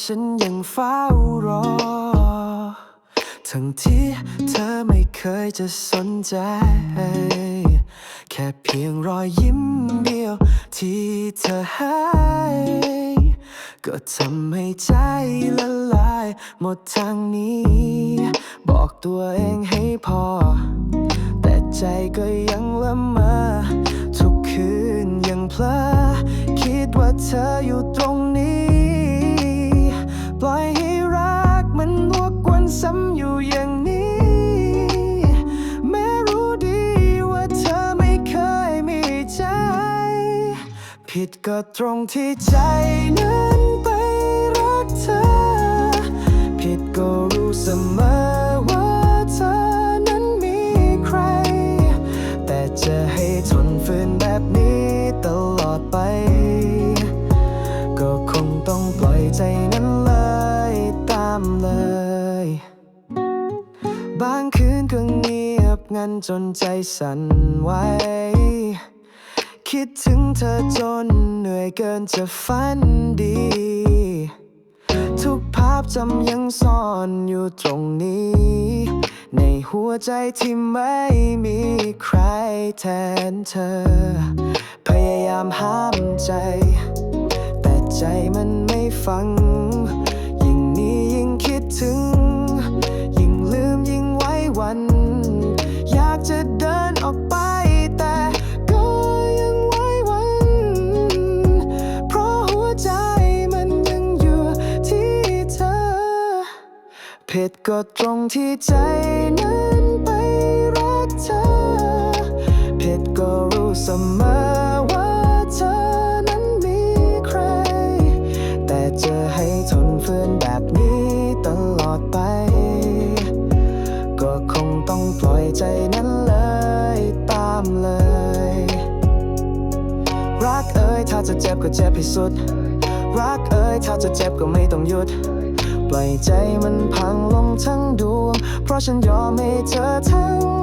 ฉันยังเฝ้ารอ ทั้งที่เธอไม่เคยจะสนใจ แค่เพียงรอยยิ้มเดียวที่เธอให้ก็ทำให้ใจละลายหมดทางนี้ บอกตัวเองให้พอ แต่ใจก็ยังละเมอทุกคืนยังเพลอคิดว่าเธออยู่ตรงนี้ ผิดก็ตรงที่ใจนั้นไปรักเธอ ผิดก็รู้เสมอว่าเธอนั้นมีใคร แต่จะให้ทนฝืนแบบนี้ตลอดไป ก็คงต้องปล่อยใจนั้นเลยตามเลย บางคืนก็เงียบงันจนใจสั่นไหว คิดถึงเธอจนเหนื่อยเกินจะฝันดี ทุกภาพจำยังซ่อนอยู่ตรงนี้ ในหัวใจที่ไม่มีใครแทนเธอ พยายามห้ามใจ แต่ใจมันไม่ฟัง ยิ่งนี้ยิ่งคิดถึง ยิ่งลืมยิ่งไว้วัน อยากจะเดินออกไป ผิดก็ตรงที่ใจนั้นไปรักเธอ ผิดก็รู้เสมอว่าเธอนั้นมีใคร แต่จะให้ทนฝืนแบบนี้ตลอดไป ก็คงต้องปล่อยใจนั้นเลยตามเลย รักเอ่ยถ้าจะเจ็บก็เจ็บให้สุด รักเอ่ยถ้าจะเจ็บก็ไม่ต้องหยุด ปล่อยใจมันพังลงทั้งดวง เพราะฉันยอมให้เธอทั้ง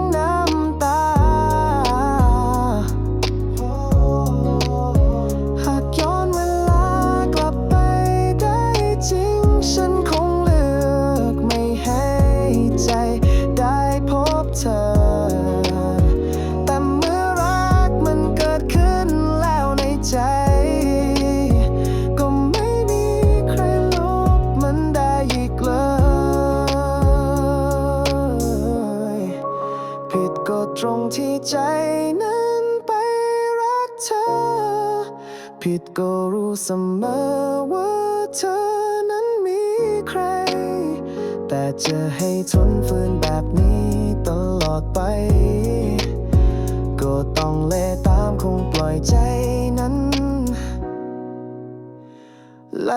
ที่ใจนั้นไปรักเธอ ผิดก็รู้เสมอว่าเธอนั้นมีใคร แต่จะให้ทนฝืนแบบนี้ตลอดไป ก็ต้องเล่ตามคงปล่อยใจนั้นไหล